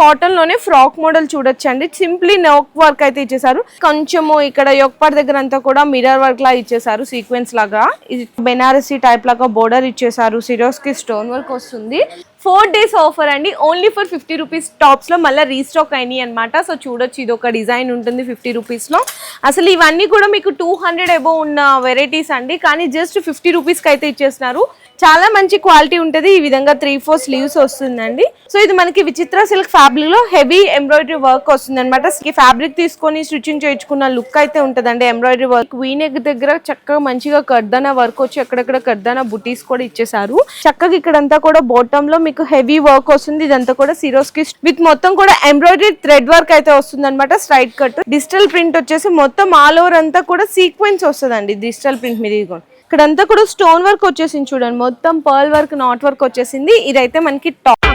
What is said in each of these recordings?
కాటన్లోనే frock model చూడొచ్చండి. Simply neck work అయితే ఇచ్చేసారు కొంచెము ఇక్కడ యొక్పార్ దగ్గర అంతా కూడా మిరర్ వర్క్ లా ఇచ్చేసారు సీక్వెన్స్ లాగా. ఇది బెనారసీ టైప్ లాగా బోర్డర్ ఇచ్చేసారు సిరోస్కి స్టోన్ వర్క్ వస్తుంది. ఫోర్ డేస్ ఆఫర్ అండి. ఓన్లీ ఫర్ ఫిఫ్టీ రూపీస్ టాప్స్లో మళ్ళీ రీస్టాక్ అయినాయి అనమాట సో చూడొచ్చు ఇది ఒక డిజైన్ ఉంటుంది ఫిఫ్టీ రూపీస్లో అసలు ఇవన్నీ కూడా మీకు టూ హండ్రెడ్ అబోవ్ ఉన్న వెరైటీస్ అండి. కానీ జస్ట్ ఫిఫ్టీ రూపీస్కి అయితే ఇచ్చేస్తున్నారు చాలా మంచి క్వాలిటీ ఉంటుంది. ఈ విధంగా త్రీ ఫోర్ స్లీవ్స్ వస్తుందండి. సో ఇది మనకి విచిత్ర సిల్క్ ఫ్యాబ్రిక్లో హెవీ ఎంబ్రాయిడరీ వర్క్ వస్తుంది అనమాట ఫ్యాబ్రిక్ తీసుకొని స్టిచింగ్ చేయించుకున్న లుక్ అయితే ఉంటుందండి. ఎంబ్రాయిడరీ వర్క్ వీనెక్ దగ్గర చక్కగా మంచిగా కర్దన వర్క్ వచ్చి అక్కడక్కడ కర్దన బుటీస్ కూడా ఇచ్చేసారు చక్కగా ఇక్కడంతా కూడా బాటమ్లో మీకు హెవీ వర్క్ వస్తుంది. ఇదంతా కూడా సిరోస్కి విత్ మొత్తం కూడా ఎంబ్రాయిడరీ థ్రెడ్ వర్క్ అయితే వస్తుంది అనమాట స్ట్రైట్ కట్ డిజిటల్ ప్రింట్ వచ్చేసి మొత్తం ఆల్ ఓవర్ అంతా కూడా సీక్వెన్స్ వస్తుందండి. డిజిటల్ ప్రింట్ మీద ఇక్కడంతా కూడా స్టోన్ వర్క్ వచ్చేసింది చూడండి. మొత్తం పర్ల్ వర్క్ నాట్ వర్క్ వచ్చేసింది. ఇదైతే మనకి top.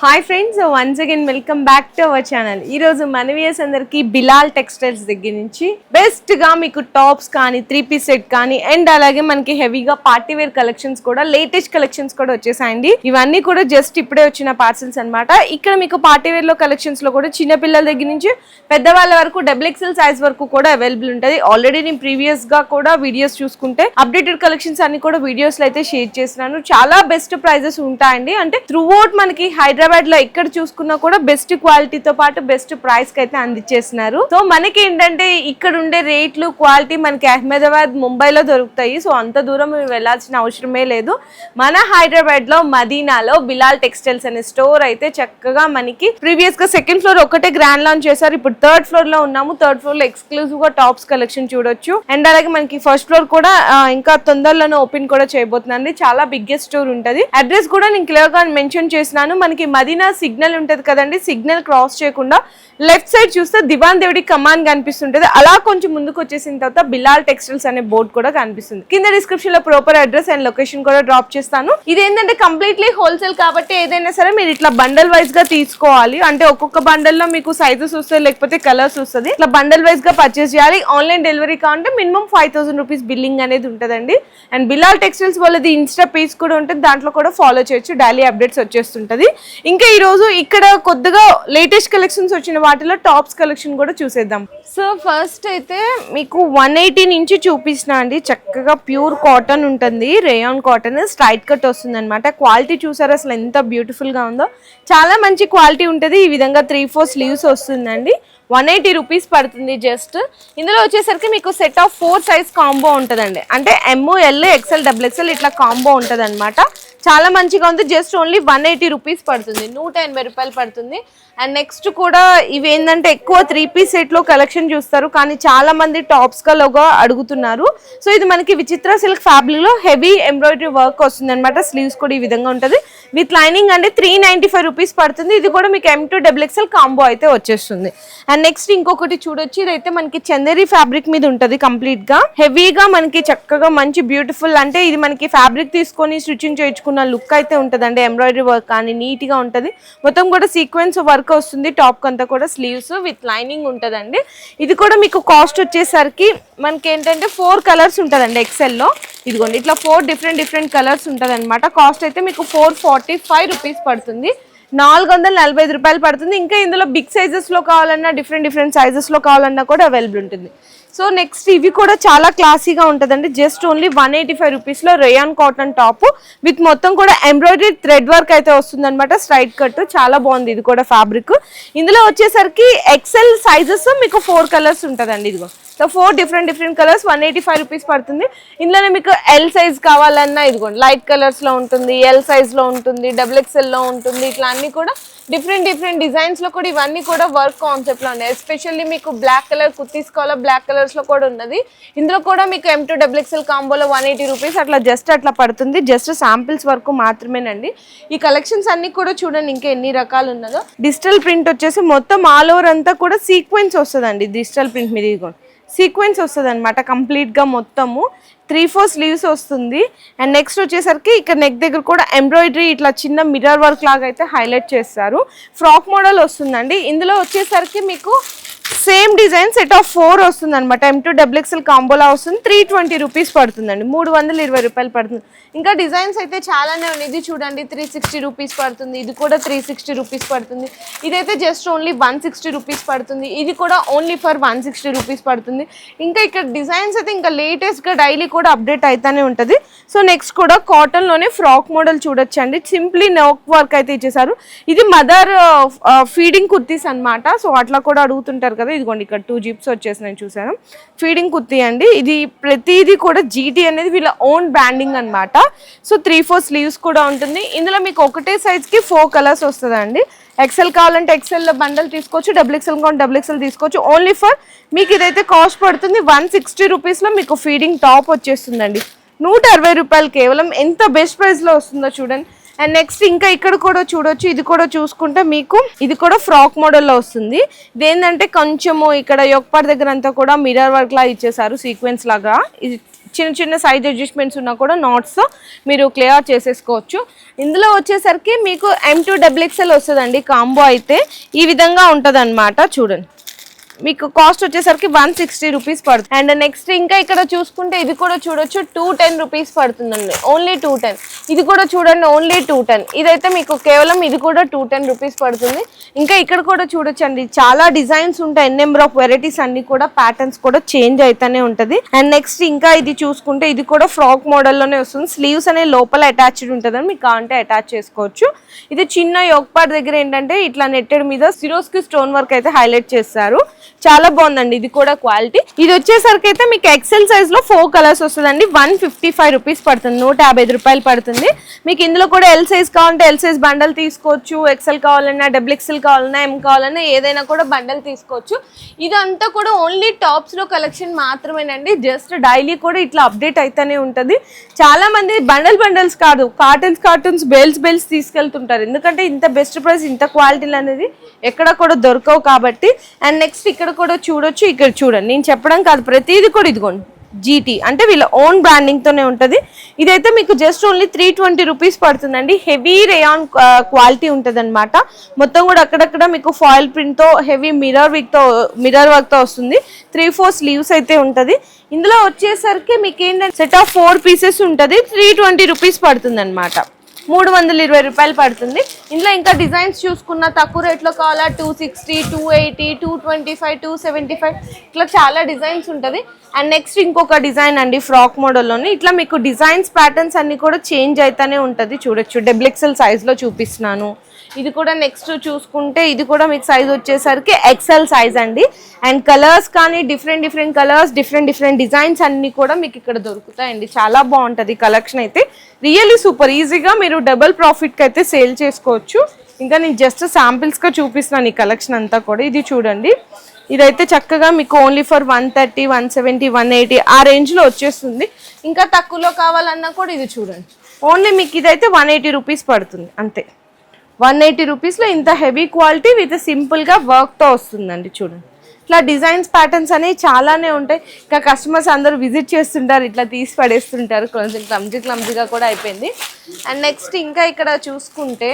Hi friends once again welcome back to our channel ఈ రోజు మన వ్యూయర్స్ అందరికి బిలాల్ టెక్స్టైల్స్ దగ్గర నుంచి బెస్ట్గా మీకు టాప్స్ కానీ త్రీ పీస్ సెట్ కానీ అండ్ అలాగే మనకి హెవీగా పార్టీ వేర్ కలెక్షన్స్ కూడా లేటెస్ట్ కలెక్షన్స్ కూడా వచ్చేసాయండి. ఇవన్నీ కూడా జస్ట్ ఇప్పుడే వచ్చిన పార్సల్స్ అన్నమాట. ఇక్కడ మీకు పార్టీ వేర్లో కలెక్షన్స్లో కూడా చిన్న పిల్లల దగ్గర నుంచి పెద్దవాళ్ళ వరకు డబుల్ ఎక్సెల్ సైజ్ వరకు కూడా అవైలబుల్ ఉంటుంది. ఆల్రెడీ నేను ప్రీవియస్గా కూడా వీడియోస్ చూసుకుంటే అప్డేటెడ్ కలెక్షన్స్ అన్ని కూడా వీడియోస్లో అయితే షేర్ చేసినాను చాలా బెస్ట్ ప్రైజెస్ ఉంటాయండి. అంటే త్రూ అవుట్ మనకి హైదరాబాద్ లో ఎక్కడ చూసుకున్నా కూడా బెస్ట్ క్వాలిటీతో పాటు బెస్ట్ ప్రైస్కి అయితే అందించేస్తున్నారు. సో మనకి ఏంటంటే ఇక్కడ ఉండే రేట్లు క్వాలిటీ మనకి అహ్మదాబాద్ ముంబైలో దొరుకుతాయి. సో అంత దూరం మేము వెళ్ళాల్సిన అవసరమే లేదు. మన హైదరాబాద్లో మదీనాలో బిలాల్ టెక్స్టైల్స్ అనే స్టోర్ అయితే చక్కగా మనకి ప్రీవియస్గా సెకండ్ ఫ్లోర్ ఒకటే గ్రాండ్ లాంచ్ చేశారు. ఇప్పుడు థర్డ్ ఫ్లోర్లో ఉన్నాము. థర్డ్ ఫ్లోర్లో ఎక్స్క్లూజివ్గా టాప్స్ కలెక్షన్ చూడొచ్చు. అండ్ అలాగే మనకి ఫస్ట్ ఫ్లోర్ కూడా ఇంకా తొందరలోనే ఓపెన్ కూడా చేయబోతుందండి. చాలా బిగ్గెస్ట్ స్టోర్ ఉంటది. అడ్రస్ కూడా నేను క్లియర్గా మెన్షన్ చేసినాను మనకి మదీనా సిగ్నల్ ఉంటుంది కదండి సిగ్నల్ క్రాస్ చేయకుండా లెఫ్ట్ సైడ్ చూస్తే దివాన్ దేవుడి కమాన్ కనిపిస్తుంటది. అలా కొంచెం ముందుకు వచ్చేసిన తర్వాత బిలాల్ టెక్స్టైల్స్ అనే బోర్డు కూడా కనిపిస్తుంది. కింద డిస్క్రిప్షన్లో ప్రాపర్ అడ్రస్ అండ్ లొకేషన్ కూడా డ్రాప్ చేస్తాను. ఇది ఏంటంటే కంప్లీట్లీ హోల్సేల్ కాబట్టి ఏదైనా సరే మీరు ఇట్లా బండల్ వైజ్గా తీసుకోవాలి. అంటే ఒక్కొక్క బండల్లో మీకు సైజెస్ వస్తాయి లేకపోతే కలర్స్ వస్తుంది ఇట్లా బండల్ వైజ్గా పర్చేస్ చేయాలి. ఆన్లైన్ డెలివరీ కావాలంటే minimum five thousand rupees billing అనేది ఉంటుందండి. అండ్ బిలాల్ టెక్స్టైల్స్ వాళ్ళది ఇన్స్టా పేజ్ కూడా ఉంటుంది. దాంట్లో కూడా ఫాలో చేయొచ్చు. డైలీ అప్డేట్స్ వచ్చేస్తుంటది. ఇంకా ఈరోజు ఇక్కడ కొద్దిగా లేటెస్ట్ కలెక్షన్స్ వచ్చిన వాటిలో టాప్స్ కలెక్షన్ కూడా చూసేద్దాం. సో ఫస్ట్ అయితే మీకు వన్ ఎయిటీ నుంచి చూపిస్తున్నా అండి. చక్కగా ప్యూర్ కాటన్ ఉంటుంది. రేయాన్ కాటన్ స్ట్రైట్ కట్ వస్తుంది అనమాట క్వాలిటీ చూసారు? అసలు ఎంత బ్యూటిఫుల్గా ఉందో. చాలా మంచి క్వాలిటీ ఉంటుంది. ఈ విధంగా త్రీ ఫోర్ స్లీవ్స్ వస్తుందండి. వన్ ఎయిటీ రూపీస్ పడుతుంది జస్ట్. ఇందులో వచ్చేసరికి మీకు set of four size combo ఉంటుందండి. అంటే M L XL double XL ఇట్లా కాంబో ఉంటుంది చాలా మంచిగా ఉంది. Just only one eighty rupees పడుతుంది. నూట ఎనభై రూపాయలు పడుతుంది. అండ్ నెక్స్ట్ కూడా ఇవి ఏంటంటే ఎక్కువ త్రీ పీస్ సెట్లో కలెక్షన్ చూస్తారు. కానీ చాలా మంది టాప్స్ లోగా అడుగుతున్నారు. సో ఇది మనకి విచిత్ర సిల్క్ ఫ్యాబ్రిక్లో హెవీ ఎంబ్రాయిడరీ వర్క్ వస్తుంది అనమాట స్లీవ్స్ కూడా ఈ విధంగా ఉంటుంది. విత్ లైనింగ్ అంటే త్రీ నైన్టీ ఫైవ్ రూపీస్ పడుతుంది. ఇది కూడా మీకు M two double XL combo అయితే వచ్చేస్తుంది. అండ్ నెక్స్ట్ ఇంకొకటి చూడొచ్చు. ఇదైతే మనకి చందేరి ఫ్యాబ్రిక్ మీద ఉంటుంది కంప్లీట్గా. హెవీగా మనకి చక్కగా మంచి బ్యూటిఫుల్ అంటే ఇది మనకి ఫ్యాబ్రిక్ తీసుకొని స్టిచ్చింగ్ చేయించుకున్న లుక్ అయితే ఉంటుందండి. ఎంబ్రాయిడరీ వర్క్ కానీ నీట్గా ఉంటుంది. మొత్తం కూడా సీక్వెన్స్ వర్క్ వస్తుంది. టాప్ అంతా కూడా స్లీవ్స్ విత్ లైనింగ్ ఉంటుందండి. ఇది కూడా మీకు కాస్ట్ వచ్చేసరికి మనకి ఏంటంటే ఫోర్ కలర్స్ ఉంటుందండి ఎక్సెల్లో ఇదిగోండి ఇట్లా ఫోర్ డిఫరెంట్ డిఫరెంట్ కలర్స్ ఉంటుంది కాస్ట్ అయితే మీకు ఫోర్ ఫార్టీ ఫైవ్ రూపీస్ పడుతుంది. నాలుగు వందల నలభై ఐదు రూపాయలు పడుతుంది. ఇంకా ఇందులో బిగ్ సైజెస్లో కావాలన్నా డిఫరెంట్ డిఫరెంట్ సైజెస్లో కావాలన్నా కూడా అవైలబుల్ ఉంటుంది. సో నెక్స్ట్ ఇవి కూడా చాలా క్లాసీగా ఉంటుందండి. Just only one eighty five రూపీస్లో రేయాన్ కాటన్ టాప్ విత్ మొత్తం కూడా ఎంబ్రాయిడరీ థ్రెడ్ వర్క్ అయితే వస్తుందనమాట స్ట్రైట్ కట్ చాలా బాగుంది ఇది కూడా ఫ్యాబ్రిక్ ఇందులో వచ్చేసరికి ఎక్సెల్ సైజెస్ మీకు ఫోర్ కలర్స్ ఉంటుందండి ఇదిగో. So four different different colours one eighty five rupees పడుతుంది. ఇందులోనే మీకు ఎల్ సైజ్ కావాలన్నా ఇదిగోండి లైట్ కలర్స్లో ఉంటుంది ఎల్ సైజ్లో ఉంటుంది డబుల్ ఎక్స్ఎల్లో ఉంటుంది ఇట్లా అన్నీ కూడా డిఫరెంట్ డిఫరెంట్ డిజైన్స్లో కూడా ఇవన్నీ కూడా వర్క్ కాన్సెప్ట్లో ఉన్నాయి. ఎస్పెషల్లీ మీకు బ్లాక్ కలర్ కుర్తీస్ కావాలో బ్లాక్ కలర్స్లో కూడా ఉన్నది. ఇందులో కూడా మీకు ఎం టూ డబుల్ ఎక్స్ఎల్ కాంబోలో వన్ ఎయిటీ రూపీస్ అట్లా జస్ట్ అట్లా పడుతుంది. జస్ట్ శాంపిల్స్ వరకు మాత్రమేనండి. ఈ కలెక్షన్స్ అన్నీ కూడా చూడండి ఇంకా ఎన్ని రకాలు ఉన్నదో. డిజిటల్ ప్రింట్ వచ్చేసి మొత్తం ఆల్ ఓవర్ అంతా కూడా సీక్వెన్స్ వస్తుందండి డిజిటల్ ప్రింట్ మీద ఇదిగోండి. సీక్వెన్స్ వస్తుంది అనమాట కంప్లీట్గా మొత్తము. త్రీ ఫోర్ స్లీవ్స్ వస్తుంది. అండ్ నెక్స్ట్ వచ్చేసరికి ఇక్కడ నెక్ దగ్గర కూడా ఎంబ్రాయిడరీ ఇట్లా చిన్న మిర్రర్ వర్క్ లాగా అయితే హైలైట్ చేస్తారు. ఫ్రాక్ మోడల్ వస్తుందండి. ఇందులో వచ్చేసరికి మీకు same design set of four వస్తుంది అనమాట ఎం టూ డబుల్ ఎక్స్ఎల్ కాంబోలా వస్తుంది. త్రీ ట్వంటీ రూపీస్ పడుతుందండి. మూడు వందల ఇరవై రూపాయలు పడుతుంది. ఇంకా డిజైన్స్ అయితే చాలానే ఉన్నాయి. ఇది చూడండి త్రీ సిక్స్టీ రూపీస్ పడుతుంది. ఇది కూడా త్రీ సిక్స్టీ రూపీస్ పడుతుంది. ఇదైతే just only one sixty rupees పడుతుంది. ఇది కూడా only for one sixty rupees పడుతుంది. ఇంకా ఇక్కడ డిజైన్స్ అయితే ఇంకా లేటెస్ట్గా డైలీ కూడా అప్డేట్ అవుతానే ఉంటుంది. సో నెక్స్ట్ కూడా కాటన్లోనే ఫ్రాక్ మోడల్ చూడొచ్చండి. సింప్లీ నెక్ వర్క్ అయితే ఇచ్చేసారు ఇది mother feeding uh, uh, kurtis అన్నమాట. సో అట్లా కూడా అడుగుతుంటారు కదా. ఇదిగోండి ఇక్కడ టూ జీప్స్ వచ్చేసి నేను చూసాను ఫీడింగ్ కుర్తీ అండి. ఇది ప్రతిదీ కూడా జీటీ అనేది వీళ్ళ ఓన్ బ్రాండింగ్ అన్నమాట. సో త్రీ ఫోర్ స్లీవ్స్ కూడా ఉంటుంది. ఇందులో మీకు ఒకటే సైజ్కి ఫోర్ కలర్స్ వస్తుందండి. ఎక్సెల్ కావాలంటే ఎక్సెల్ బండల్ తీసుకోవచ్చు. డబుల్ ఎక్సెల్ కావాలంటే డబుల్ ఎక్సెల్ తీసుకోవచ్చు. ఓన్లీ ఫర్ మీకు ఇదైతే కాస్ట్ పడుతుంది. వన్ సిక్స్టీ రూపీస్లో మీకు ఫీడింగ్ టాప్ వచ్చేస్తుందండి. నూట అరవై రూపాయలు కేవలం ఎంత బెస్ట్ ప్రైస్లో వస్తుందో చూడండి. అండ్ నెక్స్ట్ ఇంకా ఇక్కడ కూడా చూడొచ్చు ఇది కూడా చూసుకుంటే మీకు ఇది కూడా ఫ్రాక్ మోడల్లో వస్తుంది. ఇదేంటంటే కొంచెము ఇక్కడ యొక్కపాటి దగ్గర అంతా కూడా మిర్రర్ వర్క్ లా ఇచ్చేసారు సీక్వెన్స్ లాగా. ఇది చిన్న చిన్న సైజ్ అడ్జస్ట్మెంట్స్ ఉన్నా కూడా నాట్స్ మీరు క్లియర్ చేసేసుకోవచ్చు. ఇందులో వచ్చేసరికి మీకు M two W XL XL వస్తుందండి కాంబో అయితే ఈ విధంగా ఉంటుంది చూడండి. మీకు కాస్ట్ వచ్చేసరికి వన్ సిక్స్టీ రూపీస్ పడుతుంది. అండ్ నెక్స్ట్ ఇంకా ఇక్కడ చూసుకుంటే ఇది కూడా చూడొచ్చు టూ టెన్ రూపీస్ పడుతుందండి. ఓన్లీ టూ టెన్ ఇది కూడా చూడండి ఓన్లీ టూ టెన్ ఇదైతే మీకు కేవలం ఇది కూడా టూ టెన్ రూపీస్ పడుతుంది. ఇంకా ఇక్కడ కూడా చూడొచ్చండి చాలా డిజైన్స్ ఉంటాయి. ఎన్ నెంబర్ ఆఫ్ వెరైటీస్ అన్ని కూడా ప్యాటర్న్స్ కూడా చేంజ్ అయితేనే ఉంటుంది. అండ్ నెక్స్ట్ ఇంకా ఇది చూసుకుంటే ఇది కూడా ఫ్రాక్ మోడల్లోనే వస్తుంది. స్లీవ్స్ అనే లోపల అటాచ్డ్ ఉంటుందని మీకు కావాలంటే అటాచ్ చేసుకోవచ్చు. ఇది చిన్న యోగపాట్ దగ్గర ఏంటంటే ఇట్లా నెట్టెడ్ మీద సిరోస్కి స్టోన్ వర్క్ అయితే హైలైట్ చేస్తారు చాలా బాగుందండి. ఇది కూడా క్వాలిటీ. ఇది వచ్చేసరికి అయితే మీకు ఎక్సెల్ సైజ్లో ఫోర్ కలర్స్ వస్తుందండి. వన్ ఫిఫ్టీ ఫైవ్ రూపీస్ పడుతుంది. నూట యాభై ఐదు రూపాయలు పడుతుంది. మీకు ఇందులో కూడా ఎల్ సైజ్ కావాలంటే ఎల్ సైజ్ బండల్ తీసుకోవచ్చు. ఎక్సెల్ కావాలన్నా డబుల్ ఎక్సెల్ కావాలన్నా ఎం కావాలన్నా ఏదైనా కూడా బండల్ తీసుకోవచ్చు. ఇదంతా కూడా ఓన్లీ టాప్స్లో కలెక్షన్ మాత్రమేనండి. జస్ట్ డైలీ కూడా ఇట్లా అప్డేట్ అయితేనే ఉంటుంది. చాలా మంది బండల్ బండల్స్ కాదు. కార్టన్స్ కార్టూన్స్ బెల్స్ బెల్స్ తీసుకెళ్తుంటారు. ఎందుకంటే ఇంత బెస్ట్ ప్రైస్ ఇంత క్వాలిటీలు అనేది ఎక్కడ కూడా దొరకవు కాబట్టి అండ్ నెక్స్ట్ ఇక్కడ కూడా చూడొచ్చు ఇక్కడ చూడండి. నేను చెప్పడం కాదు ప్రతిదీ కూడా ఇదిగోండి జీటీ అంటే వీళ్ళ ఓన్ బ్రాండింగ్తోనే ఉంటుంది. ఇదైతే మీకు just only three twenty rupees పడుతుందండి. హెవీ రేయాన్ క్వాలిటీ ఉంటుంది అనమాట మొత్తం కూడా అక్కడక్కడ మీకు ఫాయిల్ ప్రింట్తో హెవీ మిర్రర్ విక్తో మిరర్ మిర్రర్ వస్తుంది. త్రీ ఫోర్ స్లీవ్స్ అయితే ఉంటుంది. ఇందులో వచ్చేసరికి మీకు ఏంటంటే సెట్ ఆఫ్ ఫోర్ పీసెస్ ఉంటుంది. త్రీ ట్వంటీ రూపీస్ పడుతుంది అనమాట మూడు వందల ఇరవై రూపాయలు పడుతుంది. ఇందులో ఇంకా డిజైన్స్ చూసుకున్న తక్కువ రేట్లో కావాలా? Two sixty two eighty two twenty five two seventy five ఇట్లా చాలా డిజైన్స్ ఉంటుంది. అండ్ నెక్స్ట్ ఇంకొక డిజైన్ అండి ఫ్రాక్ మోడల్లోని. ఇట్లా మీకు డిజైన్స్ ప్యాటర్న్స్ అన్నీ కూడా చేంజ్ అవుతానే ఉంటుంది. చూడొచ్చు. డెబ్లెక్సెల్ సైజ్లో చూపిస్తున్నాను. ఇది కూడా నెక్స్ట్ చూసుకుంటే ఇది కూడా మీకు సైజ్ వచ్చేసరికి ఎక్సెల్ సైజ్ అండి. అండ్ కలర్స్ కానీ different different colours different different designs అన్నీ కూడా మీకు ఇక్కడ దొరుకుతాయండి. చాలా బాగుంటుంది కలెక్షన్ అయితే. రియల్లీ సూపర్ ఈజీగా మీరు డబుల్ ప్రాఫిట్కి అయితే సేల్ చేసుకోవచ్చు. ఇంకా నేను జస్ట్ శాంపిల్స్గా చూపిస్తున్నాను ఈ కలెక్షన్ అంతా కూడా. ఇది చూడండి. ఇదైతే చక్కగా మీకు only for one thirty one seventy one eighty ఆ రేంజ్లో వచ్చేస్తుంది. ఇంకా తక్కువలో కావాలన్నా కూడా ఇది చూడండి. ఓన్లీ మీకు ఇదైతే వన్ ఎయిటీ రూపీస్ పడుతుంది. అంతే. వన్ ఎయిటీ రూపీస్లో ఇంత హెవీ క్వాలిటీ విత్ సింపుల్గా వర్క్తో వస్తుందండి చూడండి. ఇట్లా డిజైన్స్ ప్యాటర్న్స్ అనేవి చాలానే ఉంటాయి. ఇంకా కస్టమర్స్ అందరూ విజిట్ చేస్తుంటారు ఇట్లా తీసి పడేస్తుంటారు. కొంచెం క్లమ్జీ క్లమ్జీగా కూడా అయిపోయింది. అండ్ నెక్స్ట్ ఇంకా ఇక్కడ చూసుకుంటే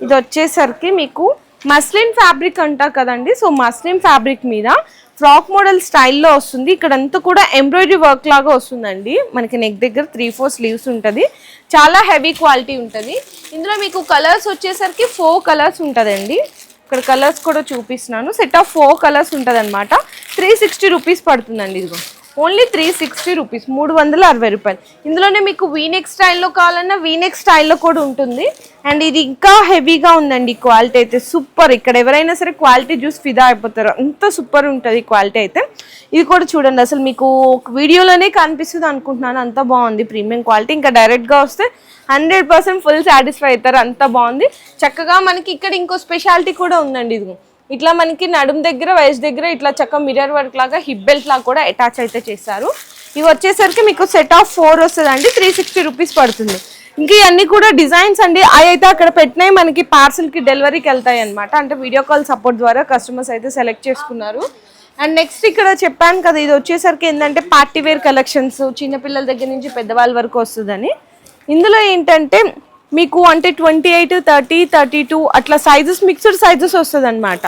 ఇది వచ్చేసరికి మీకు మస్లిన్ ఫ్యాబ్రిక్ అంటారు కదండి. సో మస్లిన్ ఫ్యాబ్రిక్ మీద ఫ్రాక్ మోడల్ స్టైల్లో వస్తుంది. ఇక్కడంతా కూడా ఎంబ్రాయిడరీ వర్క్ లాగా వస్తుందండి. మనకి నెక్ దగ్గర త్రీ ఫోర్ స్లీవ్స్ ఉంటుంది. చాలా హెవీ క్వాలిటీ ఉంటుంది. ఇందులో మీకు కలర్స్ వచ్చేసరికి ఫోర్ కలర్స్ ఉంటుందండి. ఇక్కడ కలర్స్ కూడా చూపిస్తున్నాను. సెట్ ఆఫ్ ఫోర్ కలర్స్ ఉంటుంది అనమాట త్రీ సిక్స్టీ రూపీస్ పడుతుందండి ఇదిగో. ఓన్లీ త్రీ సిక్స్టీ రూపీస్ మూడు వందల అరవై రూపాయలు. ఇందులోనే మీకు వీనెక్ స్టైల్లో కావాలన్నా వీనెక్ స్టైల్లో కూడా ఉంటుంది. అండ్ ఇది ఇంకా హెవీగా ఉందండి క్వాలిటీ అయితే. సూపర్. ఇక్కడ ఎవరైనా సరే క్వాలిటీ చూసి ఫిదా అయిపోతారు. అంత సూపర్ ఉంటుంది క్వాలిటీ అయితే. ఇది కూడా చూడండి. అసలు మీకు ఒక వీడియోలోనే కనిపిస్తుంది అనుకుంటున్నాను. అంత బాగుంది. Premium quality. ఇంకా డైరెక్ట్గా వస్తే హండ్రెడ్ పర్సెంట్ ఫుల్ సాటిస్ఫై అవుతారు. అంత బాగుంది. చక్కగా మనకి ఇక్కడ ఇంకో స్పెషాలిటీ కూడా ఉందండి ఇది ఇట్లా మనకి నడుం దగ్గర వయసు దగ్గర ఇట్లా చక్క మిర్రర్ వర్క్ లాగా హిప్ బెల్ట్ లాగా కూడా అటాచ్ అయితే చేశారు. ఇవి వచ్చేసరికి మీకు సెట్ ఆఫ్ ఫోర్ వస్తుందండి త్రీ సిక్స్టీ రూపీస్ పడుతుంది. ఇంకా ఇవన్నీ కూడా డిజైన్స్ అండి అవి అయితే అక్కడ పెట్టినవి మనకి పార్సల్కి డెలివరీకి వెళ్తాయి అనమాట అంటే వీడియో కాల్ సపోర్ట్ ద్వారా కస్టమర్స్ అయితే సెలెక్ట్ చేసుకున్నారు. అండ్ నెక్స్ట్ ఇక్కడ చెప్పాను కదా ఇది వచ్చేసరికి ఏంటంటే పార్టీ వేర్ కలెక్షన్స్ చిన్నపిల్లల దగ్గర నుంచి పెద్దవాళ్ళ వరకు వస్తుందని. ఇందులో ఏంటంటే మీకు అంటే twenty eight thirty thirty two అట్లా సైజెస్ మిక్స్డ్ సైజెస్ వస్తుంది అనమాట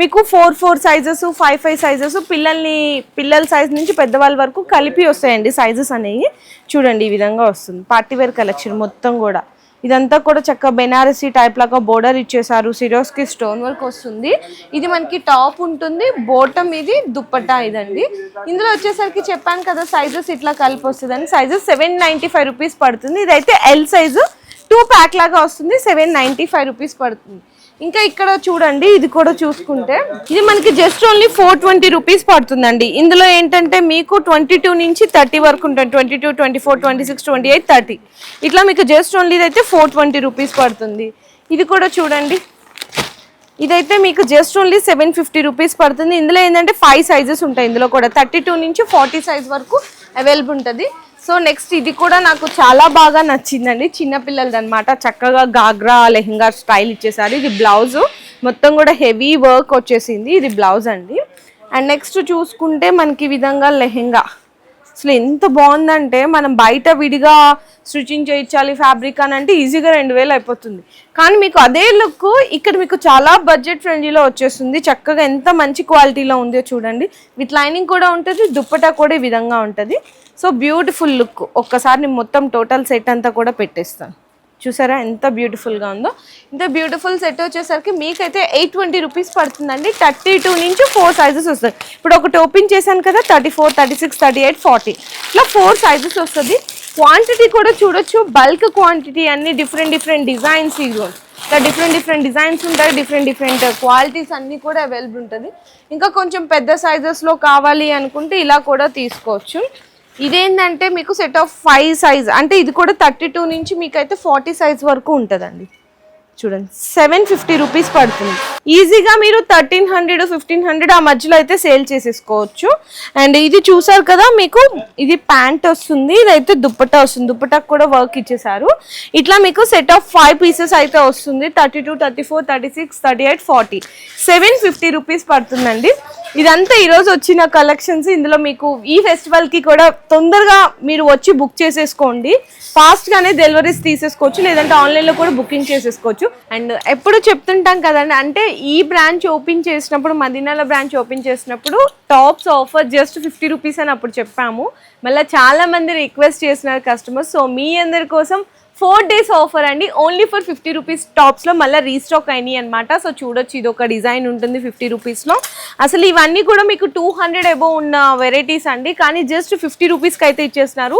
మీకు four four sizes five five sizes పిల్లల్ని పిల్లల సైజ్ నుంచి పెద్దవాళ్ళ వరకు కలిపి వస్తాయండి సైజెస్ అనేవి. చూడండి ఈ విధంగా వస్తుంది. పార్టీ వేర్ కలెక్షన్ మొత్తం కూడా. ఇదంతా కూడా చక్కగా బెనారసీ టైప్ లాగా బోర్డర్ ఇచ్చేసారు సిరోస్కి స్టోన్ వర్క్ వస్తుంది. ఇది మనకి టాప్ ఉంటుంది. బోటం ఇది దుప్పటా ఇదండి. ఇందులో వచ్చేసరికి చెప్పాను కదా సైజెస్ ఇట్లా కలిపి వస్తుందని. Sizes seven ninety five rupees పడుతుంది. ఇదైతే ఎల్ సైజు టూ ప్యాక్ లాగా వస్తుంది సెవెన్ నైంటీ ఫైవ్ రూపీస్ పడుతుంది. ఇంకా ఇక్కడ చూడండి ఇది కూడా చూసుకుంటే ఇది మనకి just only four twenty rupees పడుతుందండి. ఇందులో ఏంటంటే మీకు ట్వంటీ టూ నుంచి థర్టీ వరకు ఉంటుంది twenty two twenty four twenty six twenty eight thirty ఇట్లా మీకు జస్ట్ ఓన్లీ అయితే ఫోర్ ట్వంటీ రూపీస్ పడుతుంది. ఇది కూడా చూడండి. ఇదైతే మీకు just only seven fifty rupees పడుతుంది. ఇందులో ఏంటంటే ఫైవ్ సైజెస్ ఉంటాయి. ఇందులో కూడా థర్టీ టూ నుంచి ఫార్టీ సైజ్ వరకు అవైలబుల్ ఉంటుంది. సో నెక్స్ట్ ఇది కూడా నాకు చాలా బాగా నచ్చిందండి. చిన్నపిల్లలది అనమాట చక్కగా గాగ్రా లెహంగా స్టైల్ ఇచ్చేసారు. ఇది బ్లౌజ్. మొత్తం కూడా హెవీ వర్క్ వచ్చేసింది. ఇది బ్లౌజ్ అండి అండ్ నెక్స్ట్ చూసుకుంటే మనకి ఈ విధంగా లెహంగా. అసలు ఎంత బాగుందంటే మనం బయట విడిగా స్టిచ్చింగ్ చేయించాలి ఫ్యాబ్రిక్ అని అంటే ఈజీగా రెండు వేలు అయిపోతుంది. కానీ మీకు అదే లుక్ ఇక్కడ మీకు చాలా బడ్జెట్ ఫ్రెండ్లీలో వచ్చేస్తుంది. చక్కగా ఎంత మంచి క్వాలిటీలో ఉందో చూడండి. విత్ లైనింగ్ కూడా ఉంటుంది దుప్పటా కూడా ఈ విధంగా ఉంటుంది. సో బ్యూటిఫుల్ లుక్ ఒక్కసారి నేను మొత్తం టోటల్ సెట్ అంతా కూడా పెట్టేస్తాను. చూసారా ఎంత బ్యూటిఫుల్గా ఉందో. ఇంత బ్యూటిఫుల్ సెట్ వచ్చేసరికి మీకైతే ఎయిట్ ట్వంటీ రూపీస్ పడుతుందండి. థర్టీ టూ నుంచి ఫోర్ సైజెస్ వస్తాయి. ఇప్పుడు ఒకటి ఓపెన్ చేశాను కదా thirty four thirty six thirty eight forty. ఇట్లా ఫోర్ సైజెస్ వస్తుంది. క్వాంటిటీ కూడా చూడొచ్చు. బల్క్ క్వాంటిటీ అన్ని డిఫరెంట్ డిఫరెంట్ డిజైన్స్ ఇదిగో ఇట్లా డిఫరెంట్ డిఫరెంట్ డిజైన్స్ ఉంటాయి. డిఫరెంట్ డిఫరెంట్ క్వాలిటీస్ అన్నీ కూడా అవైలబుల్ ఉంటుంది. ఇంకా కొంచెం పెద్ద సైజెస్లో కావాలి అనుకుంటే ఇలా కూడా తీసుకోవచ్చు. ఇదేంటంటే మీకు సెట్ ఆఫ్ ఫైవ్ సైజ్ అంటే ఇది కూడా థర్టీ టూ నుంచి మీకు అయితే ఫార్టీ సైజ్ వరకు ఉంటుందండి. చూడండి సెవెన్ ఫిఫ్టీ రూపీస్ పడుతుంది. ఈజీగా మీరు థర్టీన్ హండ్రెడ్ ఫిఫ్టీన్ హండ్రెడ్ ఆ మధ్యలో అయితే సేల్ చేసేసుకోవచ్చు. అండ్ ఇది చూసారు కదా మీకు ఇది ప్యాంట్ వస్తుంది ఇదైతే దుప్పటా వస్తుంది. దుప్పటాకు కూడా వర్క్ ఇచ్చేసారు ఇట్లా మీకు సెట్ ఆఫ్ ఫైవ్ పీసెస్ అయితే వస్తుంది. Thirty two thirty four thirty six thirty eight forty seven fifty rupees పడుతుందండి. ఇదంతా ఈరోజు వచ్చిన కలెక్షన్స్ ఇందులో మీకు ఈ ఫెస్టివల్కి కూడా తొందరగా మీరు వచ్చి బుక్ చేసేసుకోండి. ఫాస్ట్గానే డెలివరీస్ తీసేసుకోవచ్చు. లేదంటే ఆన్లైన్లో కూడా బుకింగ్ చేసేసుకోవచ్చు. అండ్ ఎప్పుడు చెప్తుంటాం కదండి అంటే ఈ బ్రాంచ్ ఓపెన్ చేసినప్పుడు మదీనాల బ్రాంచ్ ఓపెన్ చేసినప్పుడు tops offer just fifty rupees అని అప్పుడు చెప్పాము. మళ్ళీ చాలా మంది రిక్వెస్ట్ చేసినారు కస్టమర్స్. సో మీ అందరి కోసం ఫోర్ డేస్ ఆఫర్ అండి. ఓన్లీ ఫర్ ఫిఫ్టీ రూపీస్ టాప్స్లో మళ్ళీ రీస్టాక్ అయినాయి అనమాట సో చూడొచ్చు ఇది ఒక డిజైన్ ఉంటుంది ఫిఫ్టీ రూపీస్లో అసలు ఇవన్నీ కూడా మీకు టూ హండ్రెడ్ ఎబో ఉన్న వెరైటీస్ అండి. కానీ జస్ట్ ఫిఫ్టీ రూపీస్కి అయితే ఇచ్చేస్తున్నారు.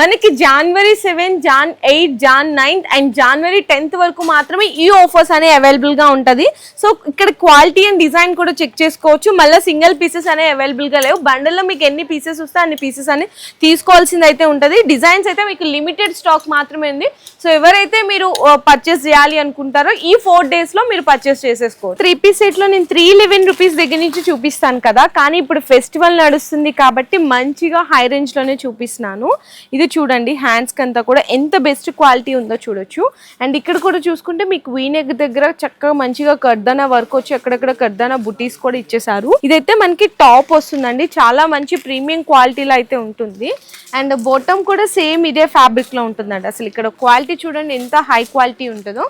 మనకి January seven Jan eight Jan ninth and January tenth వరకు మాత్రమే ఈ ఆఫర్స్ అనేవి అవైలబుల్గా ఉంటుంది. సో ఇక్కడ క్వాలిటీ అండ్ డిజైన్ కూడా చెక్ చేసుకోవచ్చు. మళ్ళీ సింగిల్ పీసెస్ అనేవి అవైలబుల్గా లేవు. బండల్లో మీకు ఎన్ని పీసెస్ వస్తే అన్ని పీసెస్ అని తీసుకోవాల్సింది అయితే ఉంటుంది. డిజైన్స్ అయితే మీకు లిమిటెడ్ స్టాక్ మాత్రమే ఉంది. సో ఎవరైతే మీరు పర్చేస్ చేయాలి అనుకుంటారో ఈ ఫోర్ డేస్లో మీరు పర్చేస్ చేసేసుకోవచ్చు. త్రీ పీస్ సెట్లో నేను త్రీ లెవెన్ రూపీస్ దగ్గర నుంచి చూపిస్తాను కదా. కానీ ఇప్పుడు ఫెస్టివల్ నడుస్తుంది కాబట్టి మంచిగా హై రేంజ్లోనే చూపిస్తున్నాను. ఇది చూడండి హ్యాండ్స్ అంతా కూడా ఎంత బెస్ట్ క్వాలిటీ ఉందో చూడొచ్చు. అండ్ ఇక్కడ కూడా చూసుకుంటే మీకు వీనెగ్ దగ్గర చక్కగా మంచిగా కర్దానా వర్క్ వచ్చి అక్కడక్కడ కర్దానా బుటీస్ కూడా ఇచ్చేసారు ఇదైతే మనకి టాప్ వస్తుందండి. చాలా మంచి ప్రీమియం క్వాలిటీలో అయితే ఉంటుంది. అండ్ బాటమ్ కూడా సేమ్ ఇదే ఫ్యాబ్రిక్లో ఉంటుందండి. అసలు ఇక్కడ క్వాలిటీ చూడండి ఎంత హై క్వాలిటీ ఉంటుందో.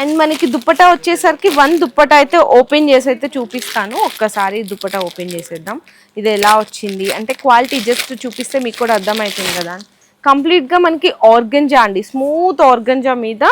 అండ్ మనకి దుప్పటా వచ్చేసరికి వన్ దుప్పటా అయితే ఓపెన్ చేసి అయితే చూపిస్తాను. ఒక్కసారి దుప్పటా ఓపెన్ చేసేద్దాం. ఇది ఎలా వచ్చింది? అంటే క్వాలిటీ జస్ట్ చూపిస్తే మీకు కూడా అర్థమవుతుంది కదా. కంప్లీట్గా మనకి ఆర్గంజా అండి. స్మూత్ ఆర్గంజా మీద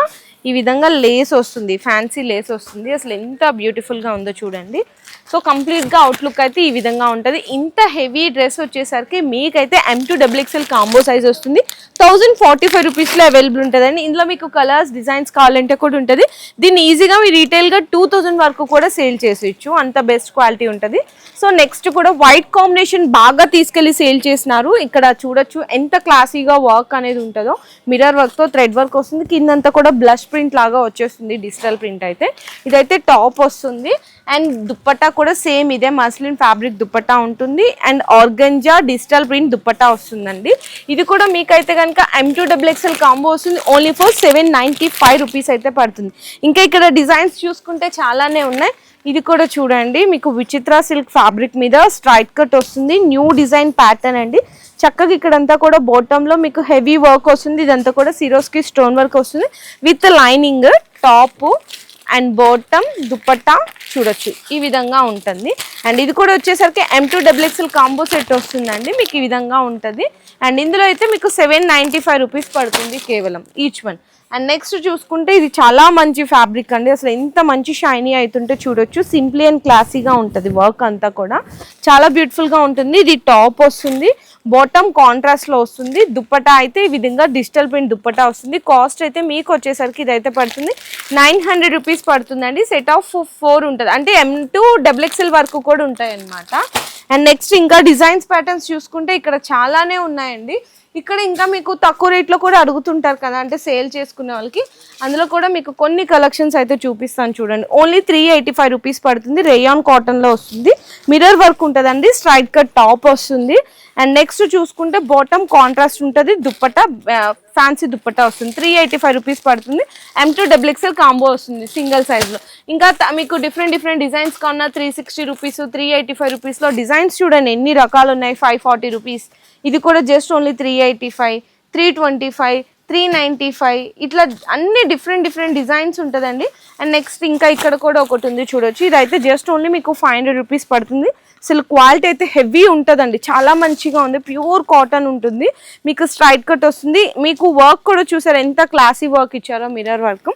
ఈ విధంగా లేస్ వస్తుంది. ఫ్యాన్సీ లేస్ వస్తుంది. అసలు ఎంత బ్యూటిఫుల్గా ఉందో చూడండి. సో కంప్లీట్గా అవుట్లుక్ అయితే ఈ విధంగా ఉంటుంది. ఇంత హెవీ డ్రెస్ వచ్చేసరికి మీకైతే M two double XL combo size వస్తుంది. థౌజండ్ ఫార్టీ ఫైవ్ రూపీస్లో అవైలబుల్ ఉంటుందండి. ఇందులో మీకు కలర్స్ డిజైన్స్ కావాలంటే కూడా ఉంటుంది. దీన్ని ఈజీగా మీరు రీటైల్గా టూ థౌజండ్ వరకు కూడా సేల్ చేసేయచ్చు. అంత బెస్ట్ క్వాలిటీ ఉంటుంది. సో నెక్స్ట్ కూడా వైట్ కాంబినేషన్ బాగా తీసుకెళ్ళి సేల్ చేసినారు. ఇక్కడ చూడొచ్చు ఎంత క్లాసీగా వర్క్ అనేది ఉంటుందో. మిర్రర్ వర్క్తో థ్రెడ్ వర్క్ వస్తుంది. కిందంతా కూడా బ్లష్ ప్రింట్ లాగా వచ్చేస్తుంది డిజిటల్ ప్రింట్ అయితే. ఇదైతే టాప్ వస్తుంది. అండ్ దుప్పట్టా కూడా సేమ్ ఇదే మస్లిన్ ఫ్యాబ్రిక్ దుప్పట్టా ఉంటుంది and organza digital print dupatta వస్తుందండి. ఇది కూడా మీకైతే కనుక ఎం టూ డబుల్ కాంబో వస్తుంది. Only for seven ninety five rupees అయితే పడుతుంది. ఇంకా ఇక్కడ డిజైన్స్ చూసుకుంటే చాలానే ఉన్నాయి. ఇది కూడా చూడండి. మీకు విచిత్ర సిల్క్ ఫ్యాబ్రిక్ మీద స్ట్రైట్ కట్ వస్తుంది. న్యూ డిజైన్ ప్యాటర్న్ అండి. చక్కగా ఇక్కడంతా కూడా బోటంలో మీకు హెవీ వర్క్ వస్తుంది. ఇదంతా కూడా సిరోస్కి స్టోన్ వర్క్ వస్తుంది. With lining top and bottom dupatta చూడొచ్చు. ఈ విధంగా ఉంటుంది. అండ్ ఇది కూడా వచ్చేసరికి M two double XL combo set వస్తుందండి. మీకు ఈ విధంగా ఉంటుంది. అండ్ ఇందులో అయితే మీకు సెవెన్ నైంటీ ఫైవ్ రూపీస్ పడుతుంది కేవలం ఈచ్ వన్ అండ్ నెక్స్ట్ చూసుకుంటే ఇది చాలా మంచి ఫ్యాబ్రిక్ అండి. అసలు ఎంత మంచి షైనీ అవుతుంటే చూడొచ్చు. సింప్లీ అండ్ క్లాసీగా ఉంటుంది వర్క్ అంతా కూడా. చాలా బ్యూటిఫుల్గా ఉంటుంది. ఇది టాప్ వస్తుంది. బాటమ్ కాంట్రాస్ట్లో వస్తుంది. దుప్పటా అయితే ఈ విధంగా డిజిటల్ ప్రింట్ దుప్పటా వస్తుంది. కాస్ట్ అయితే మీకు వచ్చేసరికి ఇదైతే పడుతుంది. నైన్ హండ్రెడ్ రూపీస్ పడుతుందండి. సెట్ ఆఫ్ ఫోర్ ఉంటుంది. అంటే ఎం టూ డబుల్ ఎక్స్ఎల్ వరకు కూడా ఉంటాయి అన్నమాట అండ్ నెక్స్ట్ ఇంకా డిజైన్స్ ప్యాటర్న్స్ చూసుకుంటే ఇక్కడ చాలానే ఉన్నాయండి. ఇక్కడ ఇంకా మీకు తక్కువ రేట్లో కూడా అడుగుతుంటారు కదా అంటే సేల్ చేసుకునే వాళ్ళకి. అందులో కూడా మీకు కొన్ని కలెక్షన్స్ అయితే చూపిస్తాను చూడండి. Only three eighty five rupees పడుతుంది రేయాన్ కాటన్లో వస్తుంది. మిర్రర్ వర్క్ ఉంటుందండి. స్ట్రైట్ కట్ టాప్ వస్తుంది. అండ్ నెక్స్ట్ చూసుకుంటే బాటమ్ కాంట్రాస్ట్ ఉంటుంది. దుప్పట ఫ్యాన్సీ దుప్పట్టా వస్తుంది. త్రీ ఎయిటీ ఫైవ్ రూపీస్ పడుతుంది M two double XL combo వస్తుంది సింగిల్ సైజ్లో ఇంకా మీకు డిఫరెంట్ డిఫరెంట్ డిజైన్స్ కన్నా three sixty rupees three eighty five రూపీస్లో డిజైన్స్ చూడండి ఎన్ని రకాలు ఉన్నాయి. ఫైవ్ ఫార్టీ రూపీస్ ఇది కూడా just only three eighty five three twenty five three ninety five ఇట్లా అన్ని డిఫరెంట్ డిఫరెంట్ డిజైన్స్ ఉంటుందండి. అండ్ నెక్స్ట్ ఇంకా ఇక్కడ కూడా ఒకటి ఉంది చూడొచ్చు. ఇదైతే జస్ట్ ఓన్లీ మీకు ఫైవ్ హండ్రెడ్ రూపీస్ పడుతుంది. అసలు క్వాలిటీ అయితే హెవీ ఉంటుందండి. చాలా మంచిగా ఉంది. ప్యూర్ కాటన్ ఉంటుంది. మీకు స్ట్రైట్ కట్ వస్తుంది. మీకు వర్క్ కూడా చూసారు? ఎంత క్లాసీ వర్క్ ఇచ్చారో మిర్రర్ వర్క్.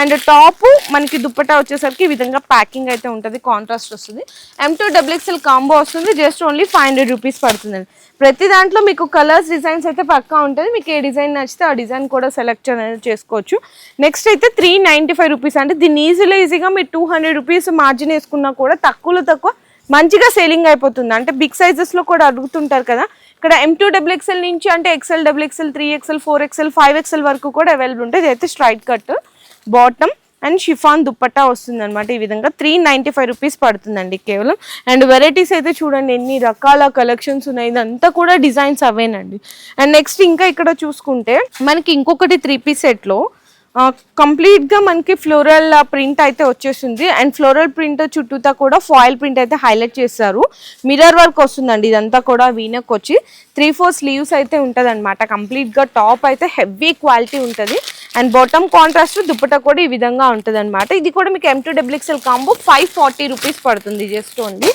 అండ్ టాప్ మనకి దుప్పటా వచ్చేసరికి ఈ విధంగా ప్యాకింగ్ అయితే ఉంటుంది. కాంట్రాస్ట్ వస్తుంది. M two double XL combo వస్తుంది. Just only five hundred rupees పడుతుందండి ప్రతి దాంట్లో మీకు కలర్స్ డిజైన్స్ అయితే పక్కా ఉంటుంది. మీకు ఏ డిజైన్ నచ్చితే ఆ డిజైన్ కూడా సెలెక్ట్ అనేది చేసుకోవచ్చు. నెక్స్ట్ అయితే త్రీ నైంటీ ఫైవ్ రూపీస్ అంటే దీన్ని ఈజీలో ఈజీగా మీరు టూ హండ్రెడ్ రూపీస్ మార్జిన్ వేసుకున్నా కూడా తక్కువలో తక్కువ మంచిగా సేలింగ్ అయిపోతుంది. అంటే బిగ్ సైజెస్లో కూడా అడుగుతుంటారు కదా. ఇక్కడ ఎం టూ డబుల్ ఎక్స్ఎల్ నుంచి అంటే XL double XL three XL four XL five XL వరకు కూడా అవైలబుల్ ఉంటుంది ఇదైతే straight cut bottom and chiffon dupatta వస్తుంది అనమాట ఈ విధంగా త్రీ నైంటీ ఫైవ్ రూపీస్ పడుతుందండి కేవలం. అండ్ వెరైటీస్ అయితే చూడండి ఎన్ని రకాల కలెక్షన్స్ ఉన్నాయి. ఇదంతా కూడా డిజైన్స్ అవేనండి. అండ్ నెక్స్ట్ ఇంకా ఇక్కడ చూసుకుంటే మనకి ఇంకొకటి త్రీ పీస్ సెట్లో కంప్లీట్గా మనకి ఫ్లోరల్ ప్రింట్ అయితే వచ్చేసింది. అండ్ ఫ్లోరల్ ప్రింట్ చుట్టూతా కూడా ఫాయిల్ ప్రింట్ అయితే హైలైట్ చేస్తారు మిర్రర్ వర్క్ వస్తుందండి ఇదంతా కూడా వీనక్ వచ్చి. త్రీ ఫోర్ స్లీవ్స్ అయితే ఉంటుంది అనమాట కంప్లీట్గా టాప్ అయితే హెవీ క్వాలిటీ ఉంటుంది. అండ్ బాటమ్ కాంట్రాస్ట్ దుప్పట కూడా ఈ విధంగా ఉంటుంది అనమాట ఇది కూడా మీకు M to W X L combo five forty rupees పడుతుంది జస్ట్ ఓన్లీ.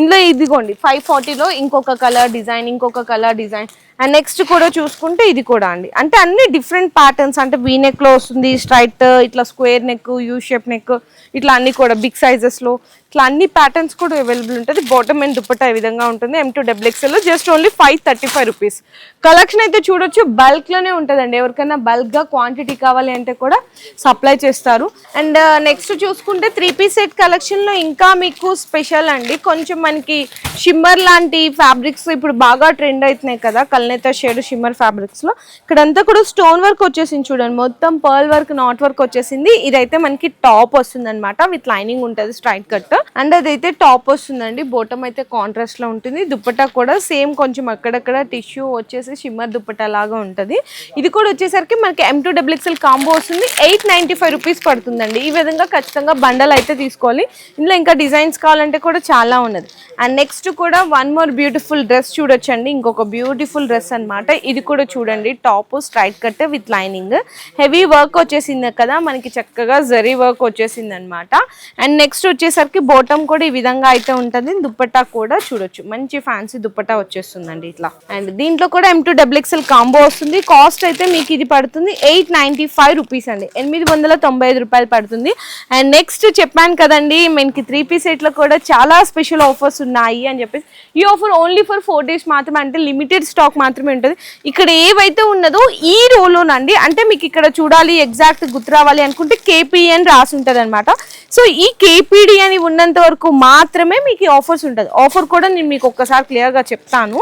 ఇందులో ఇదిగోండి ఫైవ్ ఫార్టీలో ఇంకొక కలర్ డిజైన్ ఇంకొక కలర్ డిజైన్. అండ్ నెక్స్ట్ కూడా చూసుకుంటే ఇది కూడా అండి. అంటే అన్ని డిఫరెంట్ ప్యాటర్న్స్ అంటే వీ నెక్లో వస్తుంది స్ట్రైట్ ఇట్లా square neck U shape neck ఇట్లా అన్ని కూడా బిగ్ సైజెస్లో ఇట్లా అన్ని ప్యాటర్న్స్ కూడా అవైలబుల్ ఉంటుంది బాటమ్ అండ్ దుప్పటా ఈ విధంగా ఉంటుంది. M two double just only five thirty five rupees collection అయితే చూడొచ్చు. బల్క్లోనే ఉంటుందండి. ఎవరికైనా బల్క్గా క్వాంటిటీ కావాలి అంటే కూడా సప్లై చేస్తారు. అండ్ నెక్స్ట్ uh, చూసుకుంటే త్రీ పీస్ సెట్ కలెక్షన్లో ఇంకా మీకు స్పెషల్ అండి. కొంచెం మనకి షిమ్మర్ లాంటి ఫ్యాబ్రిక్స్ ఇప్పుడు బాగా ట్రెండ్ అవుతున్నాయి కదా కల్నేత షేడ్ షిమ్మర్ ఫ్యాబ్రిక్స్లో ఇక్కడంతా కూడా స్టోన్ వర్క్ వచ్చేసింది చూడండి. మొత్తం పర్ల్ వర్క్ నాట్ వర్క్ వచ్చేసింది. ఇదైతే మనకి టాప్ వస్తుంది అనమాట విత్ లైనింగ్ ఉంటుంది స్ట్రైట్ కట్ అండ్ అదైతే టాప్ వస్తుందండి. బోటం అయితే కాంట్రాస్ట్లో ఉంటుంది. దుప్పటా కూడా సేమ్ కొంచెం అక్కడక్కడ టిష్యూ వచ్చేసి షిమ్మర్ దుప్పటా లాగా ఉంటుంది. ఇది కూడా వచ్చేసరికి మనకి ఎం టూ డబుల్ కాంబో వస్తుంది. ఎయిట్ నైన్టీ ఫైవ్ రూపీస్ పడుతుందండి. ఈ విధంగా ఖచ్చితంగా బండల్ అయితే తీసుకోవాలి. ఇందులో ఇంకా డిజైన్స్ కావాలంటే కూడా చాలా ఉన్నది. అండ్ నెక్స్ట్ కూడా వన్ మోర్ బ్యూటిఫుల్ డ్రెస్ చూడొచ్చండి. ఇంకొక బ్యూటిఫుల్ డ్రెస్ అన్నమాట. ఇది కూడా చూడండి. Top straight cut with lining heavy work వచ్చేసింది కదా. మనకి చక్కగా జరీ వర్క్ వచ్చేసింది అనమాట అండ్ నెక్స్ట్ వచ్చేసరికి బోటం కూడా ఈ విధంగా అయితే ఉంటుంది. దుప్పట్టా కూడా చూడొచ్చు. మంచి ఫ్యాన్సీ దుప్పట్టా వచ్చేస్తుందండి ఇట్లా. అండ్ దీంట్లో కూడా M two double XL combo వస్తుంది. కాస్ట్ అయితే మీకు ఇది పడుతుంది. ఎయిట్ నైన్టీ ఫైవ్ రూపీస్ అండి. ఎనిమిది వందల తొంభై ఐదు రూపాయలు పడుతుంది. అండ్ నెక్స్ట్ చెప్పాను కదండి మనకి త్రీ పీస్ సెట్లో కూడా చాలా స్పెషల్ ఆఫర్స్ ఉన్నాయి అని చెప్పేసి. ఈ offer only for four days మాత్రమే అంటే లిమిటెడ్ స్టాక్ మాత్రమే ఉంటుంది. ఇక్కడ ఏవైతే ఉన్నదో ఈ రోలోనండి అంటే మీకు ఇక్కడ చూడాలి ఎగ్జాక్ట్ గుర్తు రావాలి అనుకుంటే కేపీ అని రాసి ఉంటుంది అనమాట సో ఈ కేపీడి అని ఉన్న ఉన్నంత వరకు మాత్రమే మీకు ఆఫర్స్ ఉంటుంది. ఆఫర్ కూడా నేను మీకు ఒక్కసారి క్లియర్గా చెప్తాను.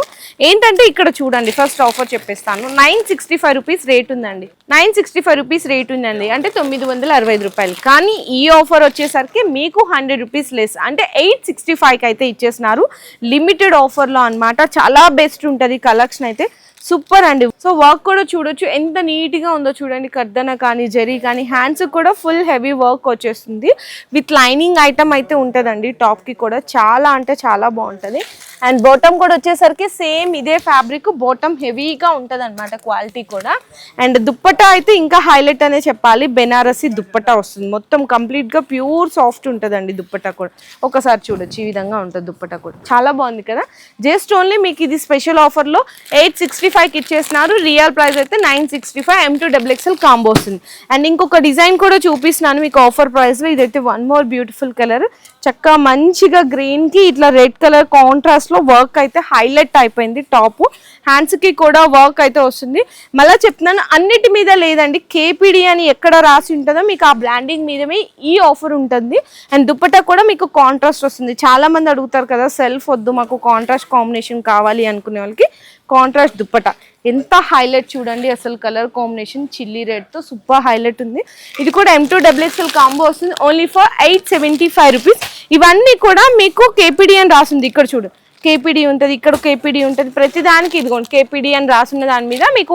ఏంటంటే ఇక్కడ చూడండి ఫస్ట్ ఆఫర్ చెప్పేస్తాను. Nine sixty five rupees rate ఉందండి. Nine sixty five rupees rate ఉందండి. అంటే తొమ్మిది వందల అరవై ఐదు రూపాయలు. కానీ ఈ ఆఫర్ వచ్చేసరికి మీకు హండ్రెడ్ రూపీస్ లెస్ అంటే ఎయిట్ సిక్స్టీ ఫైవ్కి అయితే ఇచ్చేసినారు. లిమిటెడ్ ఆఫర్లో అన్నమాట. చాలా బెస్ట్ ఉంటుంది కలెక్షన్ అయితే. సూపర్ అండి. సో వర్క్ కూడా చూడొచ్చు. ఎంత నీట్గా ఉందో చూడండి. కర్దన కానీ జరీ కానీ హ్యాండ్స్ కూడా ఫుల్ హెవీ వర్క్ వచ్చేస్తుంది. విత్ లైనింగ్ ఐటమ్ అయితే ఉంటుందండి. టాప్కి కూడా చాలా అంటే చాలా బాగుంటుంది. అండ్ బాటమ్ కూడా వచ్చేసరికి సేమ్ ఇదే ఫ్యాబ్రిక్ బాటమ్ హెవీగా ఉంటుంది అనమాట క్వాలిటీ కూడా. అండ్ దుప్పటా అయితే ఇంకా హైలైట్ అనే చెప్పాలి. బెనారసి దుప్పటా వస్తుంది. మొత్తం కంప్లీట్గా ప్యూర్ సాఫ్ట్ ఉంటుందండి దుప్పటా కూడా. ఒకసారి చూడొచ్చు. ఈ విధంగా ఉంటుంది దుప్పటా కూడా. చాలా బాగుంది కదా? జస్ట్ ఓన్లీ మీకు ఇది స్పెషల్ ఆఫర్లో ఎయిట్ సిక్స్టీ ఫైవ్కి ఇచ్చేస్తున్నారు రియల్ ప్రైస్ అయితే nine sixty five M two double XL combo వస్తుంది. అండ్ ఇంకొక డిజైన్ కూడా చూపిస్తున్నాను మీకు ఆఫర్ ప్రైస్లో ఇదైతే వన్ మోర్ బ్యూటిఫుల్ కలర్ చక్కగా మంచిగా గ్రీన్కి ఇట్లా రెడ్ కలర్ కాంట్రాస్ట్లో వర్క్ అయితే హైలైట్ అయిపోయింది టాప్ హ్యాండ్స్కి కూడా వర్క్ అయితే వస్తుంది. మళ్ళీ చెప్తున్నాను అన్నిటి మీద లేదండి. కేపీడి అని ఎక్కడ రాసి ఉంటుందో మీకు ఆ బ్లాండింగ్ మీదమే ఈ ఆఫర్ ఉంటుంది. అండ్ దుప్పటా కూడా మీకు కాంట్రాస్ట్ వస్తుంది. చాలా మంది అడుగుతారు కదా సెల్ఫ్ వద్దు మాకు కాంట్రాస్ట్ కాంబినేషన్ కావాలి అనుకునే వాళ్ళకి. కాంట్రాస్ట్ దుప్పటా ఎంత హైలైట్ చూడండి అసలు కలర్ కాంబినేషన్ చిల్లీ రెడ్తో సూపర్ హైలైట్ ఉంది. ఇది కూడా M two double XL combo వస్తుంది. Only for eight seventy five rupees ఇవన్నీ కూడా మీకు కేపీడీ అని రాసింది ఇక్కడ చూడు. కేపీడీ ఉంటుంది ఇక్కడ కేపీడీ ఉంటుంది. ప్రతి దానికి ఇదిగోండి కేపీడీ అని రాసిన దాని మీద మీకు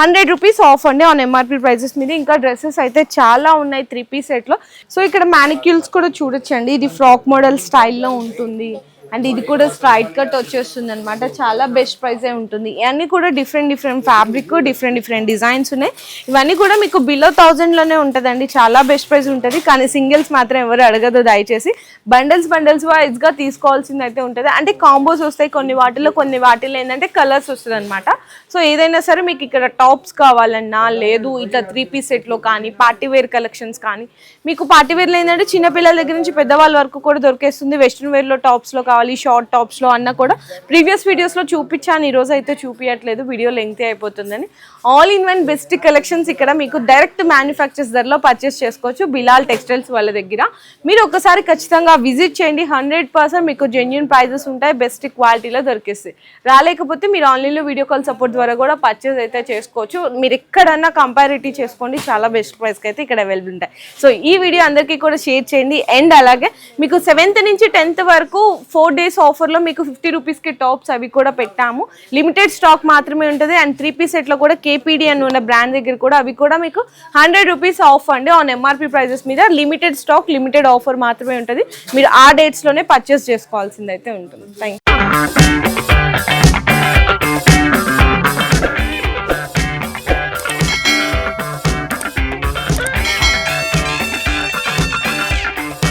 హండ్రెడ్ రూపీస్ ఆఫ్ అండి ఆన్ ఎంఆర్పి ప్రైజెస్ మీద. ఇంకా డ్రెస్సెస్ అయితే చాలా ఉన్నాయి త్రీ పీస్ సెట్లో సో ఇక్కడ మ్యానిక్యూల్స్ కూడా చూడొచ్చండి. ఇది ఫ్రాక్ మోడల్ స్టైల్లో ఉంటుంది. అండ్ ఇది కూడా స్ట్రైట్ కట్ వచ్చేస్తుంది అనమాట చాలా బెస్ట్ ప్రైజే ఉంటుంది. ఇవన్నీ కూడా different different fabric different different designs ఉన్నాయి. ఇవన్నీ కూడా మీకు బిలో థౌజండ్లోనే ఉంటుందండి. చాలా బెస్ట్ ప్రైస్ ఉంటుంది. కానీ సింగిల్స్ మాత్రం ఎవరు అడగదు దయచేసి. బండల్స్ బండల్స్ వైజ్గా తీసుకోవాల్సింది అయితే ఉంటుంది. అంటే కాంబోస్ వస్తాయి కొన్ని వాటిలో కొన్ని వాటిలో ఏంటంటే కలర్స్ వస్తుంది అనమాట సో ఏదైనా సరే మీకు ఇక్కడ టాప్స్ కావాలన్నా లేదు ఇట్లా త్రీ పీస్ సెట్లో కానీ పార్టీ వేర్ కలెక్షన్స్ కానీ మీకు పార్టీవేర్లో ఏంటంటే చిన్నపిల్లల దగ్గర నుంచి పెద్దవాళ్ళ వరకు కూడా దొరికేస్తుంది. వెస్ట్రన్ వేర్లో టాప్స్లో కావాలి షార్ట్ టాప్స్లో అన్న కూడా ప్రీవియస్ వీడియోస్లో చూపించాను. ఈరోజు అయితే చూపించట్లేదు వీడియో లెంగ్తీ అయిపోతుందని. All in one best collections ఇక్కడ మీకు డైరెక్ట్ మ్యానుఫ్యాక్చర్స్ ధరలో పర్చేస్ చేసుకోవచ్చు. బిలాల్ టెక్స్టైల్స్ వాళ్ళ దగ్గర. మీరు ఒకసారి ఖచ్చితంగా విజిట్ చేయండి. హండ్రెడ్ పర్సెంట్ మీకు జెన్యున్ ప్రైజెస్ ఉంటాయి. బెస్ట్ క్వాలిటీలో దొరికిస్తాయి. రాలేకపోతే మీరు ఆన్లైన్లో వీడియో కాల్ సపోర్ట్ ద్వారా కూడా పర్చేస్ అయితే చేసుకోవచ్చు. మీరు ఎక్కడన్నా కంపారిటీ చేసుకోండి. చాలా బెస్ట్ ప్రైస్కి అయితే ఇక్కడ అవైలబుల్ ఉంటాయి. సో ఈ వీడియో అందరికీ కూడా షేర్ చేయండి. అండ్ అలాగే మీకు సెవెంత్ నుంచి టెన్త్ వరకు ఫోర్ డేస్ ఆఫర్లో మీకు ఫిఫ్టీ రూపీస్కి టాప్స్ అవి కూడా పెట్టాము. లిమిటెడ్ స్టాక్ మాత్రమే ఉంటుంది. అండ్ త్రీ పీస్ సెట్లో కూడా కేపీడి అని ఉన్న బ్రాండ్ దగ్గర కూడా అవి కూడా మీకు హండ్రెడ్ రూపీస్ ఆఫ్ అండి. ఆన్ ఎంఆర్పి ప్రైజెస్ మీద లిమిటెడ్ స్టాక్ లిమిటెడ్ ఆఫర్ మాత్రమే ఉంటుంది. మీరు ఆ డేట్స్లోనే పర్చేస్ చేసుకోవాల్సింది అయితే ఉంటుంది. థ్యాంక్